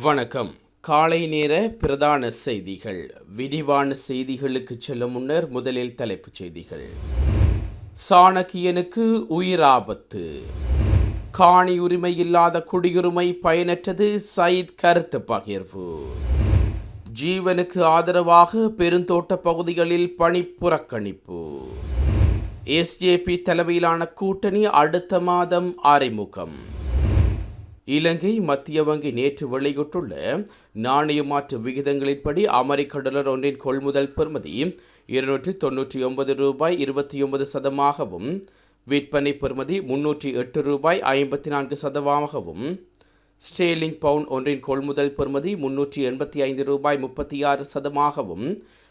வணக்கம். காலை நேர பிரதான செய்திகள். விரிவான செய்திகளுக்கு செல்லும் முன்னர் முதலில் தலைப்புச் செய்திகள். சாணக்கியனுக்கு உயிராபத்து காணி உரிமை இல்லாத குடியுரிமை பயனற்றது சயித் கருத்து பகிர்வு. ஜீவனுக்கு ஆதரவாக பெருந்தோட்ட பகுதிகளில் பணி புறக்கணிப்பு. எஸ்ஜேபி தலைமையிலான கூட்டணி அடுத்த மாதம் அறிமுகம். இலங்கை மத்திய வங்கி நேற்று வெளியிட்டுள்ள நாணய மாற்று விகிதங்களின்படி அமெரிக்க டாலர் ஒன்றின் கொள்முதல் பெறுமதி இருநூற்றி தொன்னூற்றி ஒன்பது ரூபாய் இருபத்தி ஒன்பது சதமாகவும் விற்பனை பெறுமதி முன்னூற்றி எட்டு ரூபாய் ஐம்பத்தி நான்கு சதமாகவும் ஸ்டேலிங் பவுண்ட் ஒன்றின் கொள்முதல் பெறுமதி முன்னூற்றி எண்பத்தி ஐந்து ரூபாய் முப்பத்தி ஆறு சதமாகவும்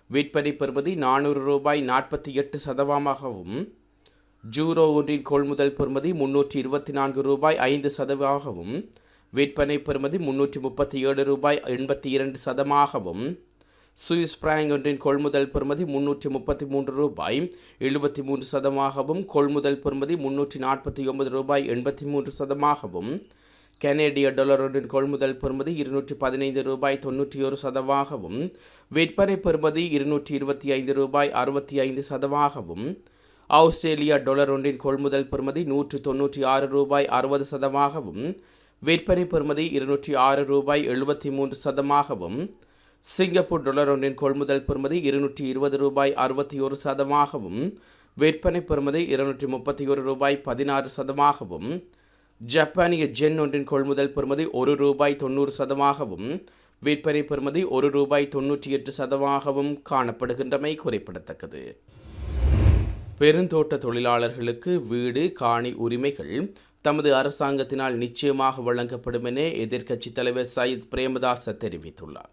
விற்பனை பெறுமதி நானூறு ரூபாய் நாற்பத்தி எட்டு சதமாகவும் ஜூரோ ஒன்றின் கொள்முதல் பெறுமதி முன்னூற்றி இருபத்தி நான்கு ரூபாய் ஐந்து சதவாகவும் விற்பனை பெறுமதி முன்னூற்றி முப்பத்தி ஏழு ரூபாய் எண்பத்தி இரண்டு சதமாகவும் சுவிஸ் பிராங் ஒன்றின் கொள்முதல் பெறுமதி முன்னூற்றி முப்பத்தி மூன்று ரூபாய் எழுபத்தி மூன்று சதமாகவும் கொள்முதல் பெறுமதி முன்னூற்றி நாற்பத்தி ஒன்பது ரூபாய் எண்பத்தி மூன்று சதமாகவும் கனேடிய டாலர் ஒன்றின் கொள்முதல் பெறுமதி இருநூற்றி பதினைந்து ரூபாய் தொண்ணூற்றி ஒரு சதமாகவும் விற்பனை பெறுமதி இருநூற்றி இருபத்தி ஐந்து ரூபாய் அறுபத்தி ஐந்து சதமாகவும் ஆஸ்திரேலியா டாலர் ஒன்றின் கொள்முதல் பெறுமதி நூற்று தொன்னூற்றி ஆறு ரூபாய் அறுபது சதமாகவும் விற்பனை பெறுமதி இருநூற்றி ஆறு ரூபாய் எழுபத்தி மூன்று சதமாகவும் சிங்கப்பூர் டாலர் ஒன்றின் கொள்முதல் பெறுமதி இருநூற்றி இருபது ரூபாய் அறுபத்தி ஒரு சதமாகவும் விற்பனை பெறுமதி இருநூற்றி முப்பத்தி ஒரு ரூபாய் பதினாறு சதமாகவும் ஜப்பானிய ஜென் ஒன்றின் கொள்முதல் பெறுமதி ஒரு ரூபாய் தொண்ணூறு சதமாகவும் விற்பனை பெறுமதி ஒரு ரூபாய் தொன்னூற்றி எட்டு சதமாகவும் காணப்படுகின்றமை குறிப்பிடத்தக்கது. பெருந்தோட்ட தொழிலாளர்களுக்கு வீடு காணி உரிமைகள் தமது அரசாங்கத்தினால் நிச்சயமாக வழங்கப்படும் என எதிர்க்கட்சித் தலைவர் சயித் பிரேமதாச தெரிவித்துள்ளார்.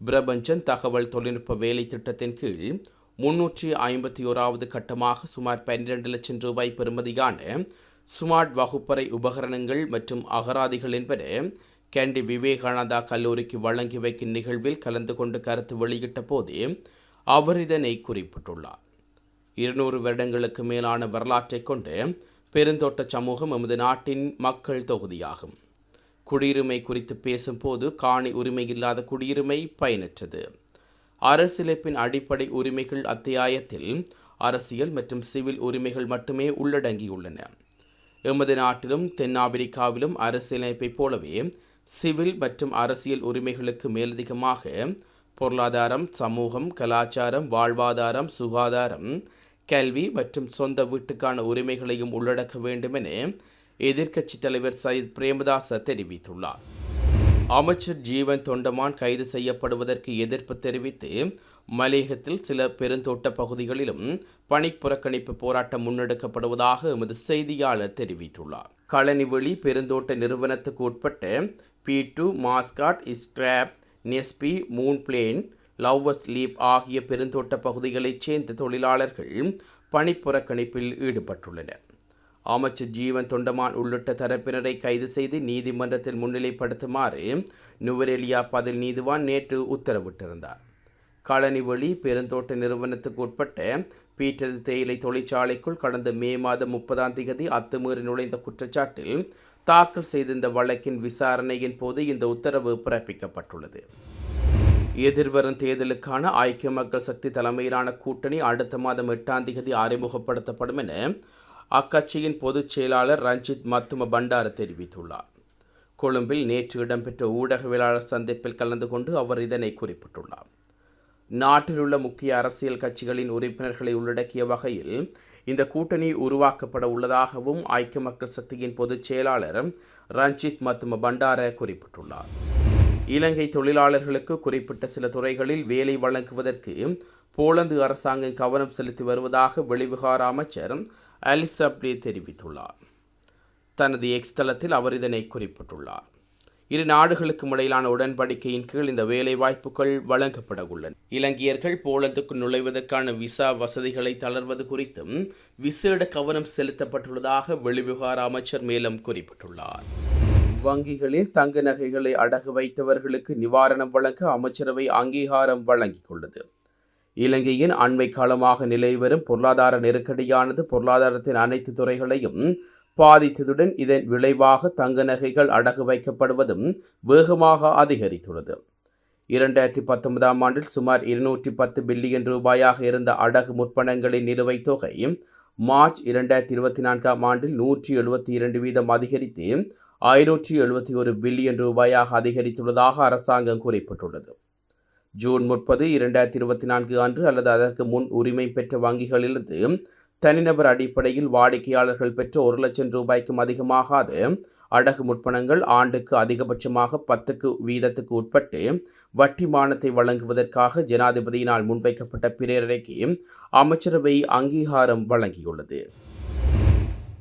பிரபஞ்சன் தகவல் தொழில்நுட்ப வேலை திட்டத்தின் கீழ் முன்னூற்றி ஐம்பத்தி ஓராவது கட்டமாக சுமார் பன்னிரண்டு லட்சம் ரூபாய் பெறுமதியான ஸ்மார்ட் வகுப்பறை உபகரணங்கள் மற்றும் அகராதிகள் என்பன கேண்டி விவேகானந்தா கல்லூரிக்கு வழங்கி வைக்கும் நிகழ்வில் கலந்து கொண்டு கருத்து வெளியிட்ட போது அவர் இதனை குறிப்பிட்டுள்ளார். இருநூறு வருடங்களுக்கு மேலான வரலாற்றை கொண்டு பெருந்தோட்ட சமூகம் எமது நாட்டின் மக்கள் தொகுதியாகும். குடியுரிமை குறித்து பேசும்போது காணி உரிமை இல்லாத குடியுரிமை பயனற்றது. அரசியலமைப்பின் அடிப்படை உரிமைகள் அத்தியாயத்தில் அரசியல் மற்றும் சிவில் உரிமைகள் மட்டுமே உள்ளடங்கியுள்ளன. எமது நாட்டிலும் தென்னாப்பிரிக்காவிலும் அரசியலமைப்பைப் போலவே சிவில் மற்றும் அரசியல் உரிமைகளுக்கு மேலதிகமாக பொருளாதாரம் சமூகம் கலாச்சாரம் வாழ்வாதாரம் சுகாதாரம் கல்வி மற்றும் சொந்த வீட்டுக்கான உரிமைகளையும் உள்ளடக்க வேண்டும் என எதிர்க்கட்சித் தலைவர் சயித் பிரேமதாச தெரிவித்துள்ளார். அமைச்சர் ஜீவன் தொண்டமான் கைது செய்யப்படுவதற்கு எதிர்ப்பு தெரிவித்து மலையகத்தில் சில பெருந்தோட்ட பகுதிகளிலும் பணிப்புறக்கணிப்பு போராட்டம் முன்னெடுக்கப்படுவதாக எமது செய்தியாளர் தெரிவித்துள்ளார். களனிவெளி பெருந்தோட்ட நிறுவனத்துக்கு உட்பட்ட Pedro Mascot Scrubs Naseby Moon Plain Lovers Leap ஆகிய பெருந்தோட்ட பகுதிகளைச் சேர்ந்த தொழிலாளர்கள் பணிப்புறக்கணிப்பில் ஈடுபட்டுள்ளனர். அமைச்சர் ஜீவன் தொண்டமான் உள்ளிட்ட தரப்பினரை கைது செய்து நீதிமன்றத்தில் முன்னிலைப்படுத்துமாறு நுவரெலியா பதில் நீதிவான் நேற்று உத்தரவிட்டிருந்தார். களனிவெளி பெருந்தோட்ட நிறுவனத்துக்கு உட்பட்ட பீட்டர் தேயிலை தொழிற்சாலைக்குள் கடந்த மே மாதம் முப்பதாம் தேதி அத்துமீறி நுழைந்த குற்றச்சாட்டில் தாக்கல் செய்திருந்த வழக்கின் விசாரணையின் போது இந்த உத்தரவு பிறப்பிக்கப்பட்டுள்ளது. எதிர்வரும் தேர்தலுக்கான ஐக்கிய மக்கள் சக்தி தலைமையிலான கூட்டணி அடுத்த மாதம் எட்டாம் தேதி அறிமுகப்படுத்தப்படும் என அக்கட்சியின் பொதுச் செயலாளர் ரஞ்சித் மத்தும பண்டார தெரிவித்துள்ளார். கொழும்பில் நேற்று இடம்பெற்ற ஊடகவியலாளர் சந்திப்பில் கலந்து கொண்டு அவர் இதனை குறிப்பிட்டுள்ளார். நாட்டில் உள்ள முக்கிய அரசியல் கட்சிகளின் உறுப்பினர்களை உள்ளடக்கிய வகையில் இந்த கூட்டணி உருவாக்கப்பட உள்ளதாகவும் ஐக்கிய மக்கள் சக்தியின் பொதுச் செயலாளர் ரஞ்சித் மத்தும பண்டார குறிப்பிட்டுள்ளார். இலங்கை தொழிலாளர்களுக்கு குறிப்பிட்ட சில துறைகளில் வேலை வழங்குவதற்கு போலந்து அரசாங்கம் கவனம் செலுத்தி வருவதாக வெளிவிகார அமைச்சர் அலிசப்டே தெரிவித்துள்ளார். தனது எக்ஸ் தளத்தில் அவர் இதனை குறிப்பிட்டுள்ளார். இரு நாடுகளுக்கும் இடையிலான உடன்படிக்கையின் கீழ் இந்த வேலை வாய்ப்புகள் வழங்கப்பட உள்ளன. இலங்கையர்கள் போலந்துக்கு நுழைவதற்கான விசா வசதிகளை தளர்வது குறித்தும் விசேட கவனம் செலுத்தப்பட்டுள்ளதாக வெளிவிகார அமைச்சர் மேலும் குறிப்பிட்டுள்ளார். வங்கிகளில் தங்க நகைகளை அடகு வைத்தவர்களுக்கு நிவாரணம் வழங்க அமைச்சரவை அங்கீகாரம் வழங்கியுள்ளது. இலங்கையின் அண்மை காலமாக நிலை வரும் பொருளாதார நெருக்கடியானது பொருளாதாரத்தின் அனைத்து துறைகளையும் பாதித்ததுடன் இதன் விளைவாக தங்க நகைகள் அடகு வைக்கப்படுவதும் வேகமாக அதிகரித்துள்ளது. இரண்டாயிரத்தி பத்தொன்பதாம் ஆண்டில் சுமார் இருநூற்றி பத்து பில்லியன் ரூபாயாக இருந்த அடகு முற்பணங்களின் நிலுவைத் தொகை மார்ச் இரண்டாயிரத்தி இருபத்தி நான்காம் ஆண்டில் நூற்றி எழுபத்தி இரண்டு வீதம் அதிகரித்து ஐநூற்றி எழுபத்தி ஒரு பில்லியன் ரூபாயாக அதிகரித்துள்ளதாக அரசாங்கம் குறிப்பிட்டுள்ளது. ஜூன் முப்பது இரண்டாயிரத்தி இருபத்தி நான்கு அன்று அல்லது அதற்கு முன் உரிமை பெற்ற வங்கிகளிலிருந்து தனிநபர் அடிப்படையில் வாடிக்கையாளர்கள் பெற்ற ஒரு லட்சம் ரூபாய்க்கும் அதிகமாகாத. அடகு முற்பணங்கள் ஆண்டுக்கு அதிகபட்சமாக பத்துக்கு வீதத்துக்கு உட்பட்டு வட்டி மானத்தை வழங்குவதற்காக ஜனாதிபதியினால் முன்வைக்கப்பட்ட பிரேரணைக்கு அமைச்சரவை அங்கீகாரம் வழங்கியுள்ளது.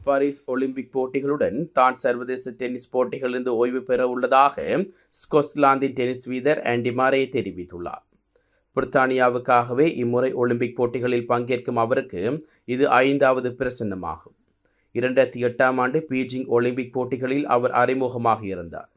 பாரிஸ் ஒலிம்பிக் போட்டிகளுடன் தான் சர்வதேச டென்னிஸ் போட்டிகளிலிருந்து ஓய்வு பெற உள்ளதாக ஸ்கொட்லாந்தின் டென்னிஸ் வீரர் ஆண்டி மாரே தெரிவித்துள்ளார். பிரித்தானியாவுக்காகவே இம்முறை ஒலிம்பிக் போட்டிகளில் பங்கேற்கும் அவருக்கு இது ஐந்தாவது பிரசன்னமாகும். இரண்டாயிரத்தி எட்டாம் ஆண்டு பீஜிங் ஒலிம்பிக் போட்டிகளில் அவர் அறிமுகமாக இருந்தார்.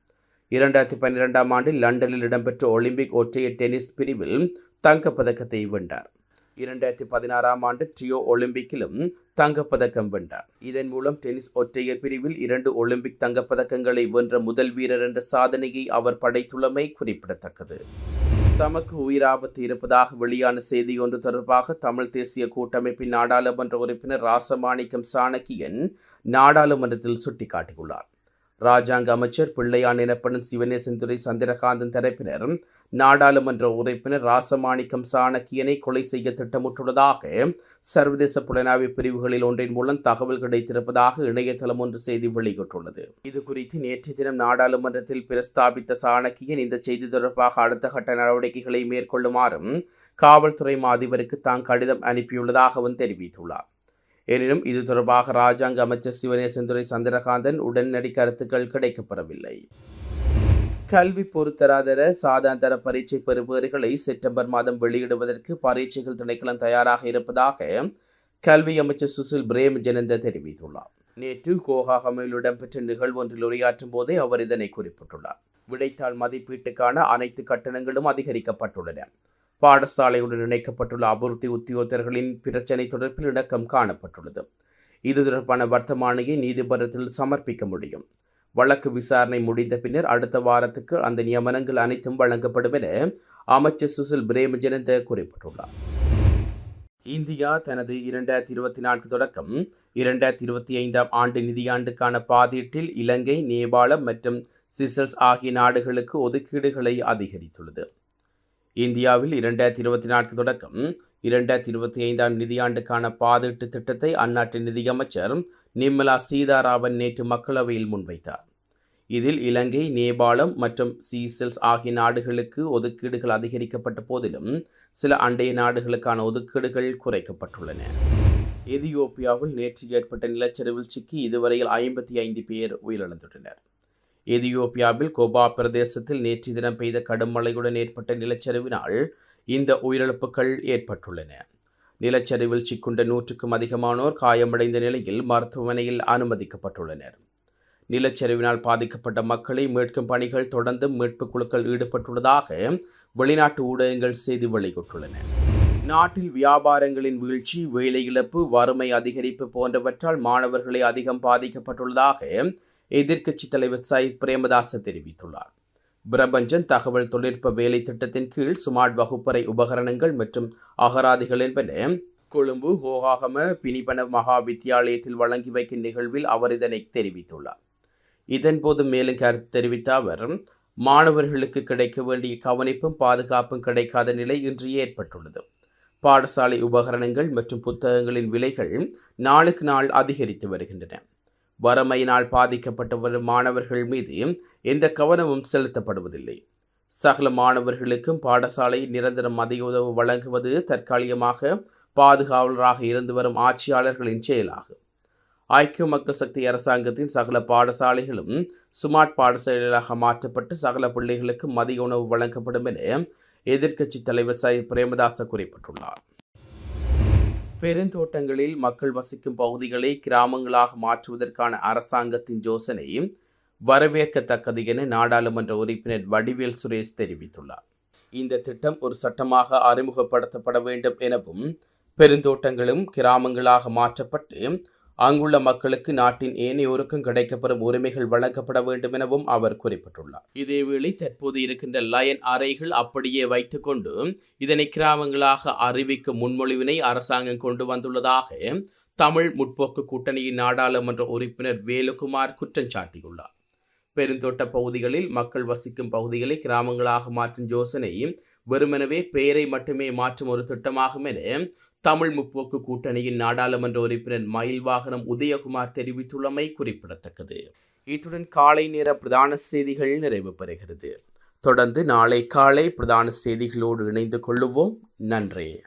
இரண்டாயிரத்தி பன்னிரெண்டாம் ஆண்டு லண்டனில் இடம்பெற்ற ஒலிம்பிக் ஒற்றையர் டென்னிஸ் பிரிவில் தங்கப்பதக்கத்தை வென்றார். இரண்டாயிரத்தி பதினாறாம் ஆண்டு டியோ ஒலிம்பிக்கிலும் தங்கப்பதக்கம் வென்றார். இதன் மூலம் டென்னிஸ் ஒற்றையர் பிரிவில் இரண்டு ஒலிம்பிக் தங்கப்பதக்கங்களை வென்ற முதல் வீரர் என்ற சாதனையை அவர் படைத்துள்ளமை குறிப்பிடத்தக்கது. தமக்கு உயிராபத்து இருப்பதாக வெளியான செய்தி ஒன்று தொடர்பாக தமிழ் தேசிய கூட்டமைப்பின் நாடாளுமன்ற உறுப்பினர் ராசமாணிக்கம் சாணக்கியன் நாடாளுமன்றத்தில் சுட்டிக்காட்டியுள்ளார். ராஜாங்க அமைச்சர் பிள்ளையான் எனப்படும் சிவனேசன்துறை சந்திரகாந்தன் தரப்பினர் நாடாளுமன்ற உறுப்பினர் ராசமாணிக்கம் சாணக்கியனை கொலை செய்ய திட்டமிட்டுள்ளதாக சர்வதேச புலனாய்வு பிரிவுகளில் ஒன்றின் மூலம் தகவல் கிடைத்திருப்பதாக இணையதளம் ஒன்று செய்தி வெளியிட்டுள்ளது. இது குறித்து நேற்று தினம் நாடாளுமன்றத்தில் பிரஸ்தாபித்த சாணக்கியன் இந்த செய்தி தொடர்பாக அடுத்த கட்ட நடவடிக்கைகளை மேற்கொள்ளுமாறும் காவல்துறை மாதிபருக்கு தாம் கடிதம் அனுப்பியுள்ளதாகவும் தெரிவித்துள்ளார். எனினும் இது தொடர்பாக ராஜாங்க அமைச்சர் சிவனேசந்துரை சந்திரகாந்தன் உடனடி கருத்துக்கள் கிடைக்கப்பெறவில்லை. கல்வி பொருத்தராதர சாதாந்தர பரீட்சை பெறுபவர்களை செப்டம்பர் மாதம் வெளியிடுவதற்கு பரீட்சைகள் திணைக்களம் தயாராக இருப்பதாக கல்வி அமைச்சர் சுசில் பிரேம் ஜனந்த தெரிவித்துள்ளார். நேற்று கோகாகமையில் இடம்பெற்ற நிகழ்வு ஒன்றில் உரையாற்றும் போதே அவர் இதனை குறிப்பிட்டுள்ளார். விடைத்தாள் மதிப்பீட்டுக்கான அனைத்து கட்டணங்களும் அதிகரிக்கப்பட்டுள்ளன. பாடசாலையுடன் இணைக்கப்பட்டுள்ள அபிவிருத்தி உத்தியோகத்தர்களின் பிரச்சினை தொடர்பில் இணக்கம் காணப்பட்டுள்ளது. இது தொடர்பான வர்த்தமானியை நீதிமன்றத்தில் சமர்ப்பிக்க முடியும். வழக்கு விசாரணை முடிந்த பின்னர் அடுத்த வாரத்துக்கு அந்த நியமனங்கள் அனைத்தும் வழங்கப்படும் என அமைச்சர் சுசில் பிரேமஜனந்த குறிப்பிட்டுள்ளார். இந்தியா தனது இரண்டாயிரத்தி இருபத்தி நான்கு தொடக்கம் இரண்டாயிரத்தி இருபத்தி ஐந்தாம் ஆண்டு நிதியாண்டுக்கான பாதீட்டில் இலங்கை நேபாளம் மற்றும் சிசல்ஸ் ஆகிய நாடுகளுக்கு ஒதுக்கீடுகளை அதிகரித்துள்ளது. இந்தியாவில் இரண்டாயிரத்தி இருபத்தி நான்கு தொடக்கம் இரண்டாயிரத்தி இருபத்தி ஐந்தாம் நிதியாண்டுக்கான பாதீட்டு திட்டத்தை அந்நாட்டு நிதியமைச்சர் நிர்மலா சீதாராமன் நேற்று மக்களவையில் முன்வைத்தார். இதில் இலங்கை நேபாளம் மற்றும் சீசெல்ஸ் ஆகிய நாடுகளுக்கு ஒதுக்கீடுகள் அதிகரிக்கப்பட்ட போதிலும் சில அண்டைய நாடுகளுக்கான ஒதுக்கீடுகள் குறைக்கப்பட்டுள்ளன. எதியோப்பியாவில் நேற்று ஏற்பட்ட நிலச்சரிவில் சிக்கி இதுவரையில் ஐம்பத்தி ஐந்து பேர் உயிரிழந்துள்ளனர். எதியோப்பியாவில் கோபா பிரதேசத்தில் நேற்று தினம் பெய்த கடும் மழையுடன் ஏற்பட்ட நிலச்சரிவினால் இந்த உயிரிழப்புகள் ஏற்பட்டுள்ளன. நிலச்சரிவில் சிக்குண்ட நூற்றுக்கும் அதிகமானோர் காயமடைந்த நிலையில் மருத்துவமனையில் அனுமதிக்கப்பட்டுள்ளனர். நிலச்சரிவினால் பாதிக்கப்பட்ட மக்களை மீட்கும் பணிகள் தொடர்ந்து மீட்பு குழுக்கள் ஈடுபட்டுள்ளதாக வெளிநாட்டு ஊடகங்கள் செய்தி வெளியிட்டுள்ளன. நாட்டில் வியாபாரங்களின் வீழ்ச்சி வேலை இழப்பு வறுமை அதிகரிப்பு போன்றவற்றால் மாணவர்களை அதிகம் பாதிக்கப்பட்டுள்ளதாக எதிர்க்கட்சித் தலைவர் சயித் பிரேமதாச தெரிவித்துள்ளார். பிரபஞ்சன் தகவல் தொழில்நுட்ப வேலை திட்டத்தின் கீழ் சுமார்ட் வகுப்பறை உபகரணங்கள் மற்றும் அகராதிகள் என்பன கொழும்பு ஹோகாகம பினிபன மகா வித்தியாலயத்தில் வழங்கி வைக்கும் நிகழ்வில் அவர் இதனை தெரிவித்துள்ளார். இதன்போது மேலும் கருத்து தெரிவித்த அவர் மாணவர்களுக்கு கிடைக்க வேண்டிய கவனிப்பும் பாதுகாப்பும் கிடைக்காத நிலை இன்று ஏற்பட்டுள்ளது. பாடசாலை உபகரணங்கள் மற்றும் புத்தகங்களின் விலைகள் நாளுக்கு நாள் அதிகரித்து வருகின்றன. வறுமையினால் பாதிக்கப்பட்டு வரும் மாணவர்கள் மீது எந்த கவனமும் செலுத்தப்படுவதில்லை. சகல மாணவர்களுக்கும் பாடசாலை நிரந்தரம் மதிய உதவு வழங்குவது தற்காலிகமாக பாதுகாவலராக இருந்து வரும் ஆட்சியாளர்களின் செயலாகும். ஐக்கிய மக்கள் சக்தி அரசாங்கத்தின் சகல பாடசாலைகளும் ஸ்மார்ட் பாடசாலைகளாக மாற்றப்பட்டு சகல பிள்ளைகளுக்கும் மதிய உணவு வழங்கப்படும் என எதிர்க்கட்சித் தலைவர் சை. பிரேமதாச குறிப்பிட்டுள்ளார். பெருந்தோட்டங்களில் மக்கள் வசிக்கும் பகுதிகளை கிராமங்களாக மாற்றுவதற்கான அரசாங்கத்தின் யோசனை வரவேற்கத்தக்கது என நாடாளுமன்ற உறுப்பினர் வடிவேல் சுரேஷ் தெரிவித்துள்ளார். இந்த திட்டம் ஒரு சட்டமாக அறிமுகப்படுத்தப்பட வேண்டும் எனவும் பெருந்தோட்டங்களும் கிராமங்களாக மாற்றப்பட்டு அங்குள்ள மக்களுக்கு நாட்டின் ஏனையோருக்கும் கிடைக்கப்பெறும் உரிமைகள் வழங்கப்பட வேண்டும் எனவும் அவர் குறிப்பிட்டுள்ளார். இதேவேளை தற்போது இருக்கின்ற லயன் அறைகள் அப்படியே வைத்துக்கொண்டு இதனை கிராமங்களாக அறிவிக்கும் முன்மொழிவினை அரசாங்கம் கொண்டு வந்துள்ளதாக தமிழ் முற்போக்கு கூட்டணியின் நாடாளுமன்ற உறுப்பினர் வேலுகுமார் குற்றம் சாட்டியுள்ளார். பெருந்தோட்ட பகுதிகளில் மக்கள் வசிக்கும் பகுதிகளை கிராமங்களாக மாற்றும் யோசனை வெறுமெனவே பெயரை மட்டுமே மாற்றும் ஒரு திட்டமாகும் என தமிழ் முற்போக்கு கூட்டணியின் நாடாளுமன்ற உறுப்பினர் மயில் வாகனம் உதயகுமார் தெரிவித்துள்ளமை குறிப்பிடத்தக்கது. இத்துடன் காலை நேர பிரதான செய்திகள் நிறைவு பெறுகிறது. தொடர்ந்து நாளை காலை பிரதான செய்திகளோடு இணைந்து கொள்ளுவோம். நன்றி.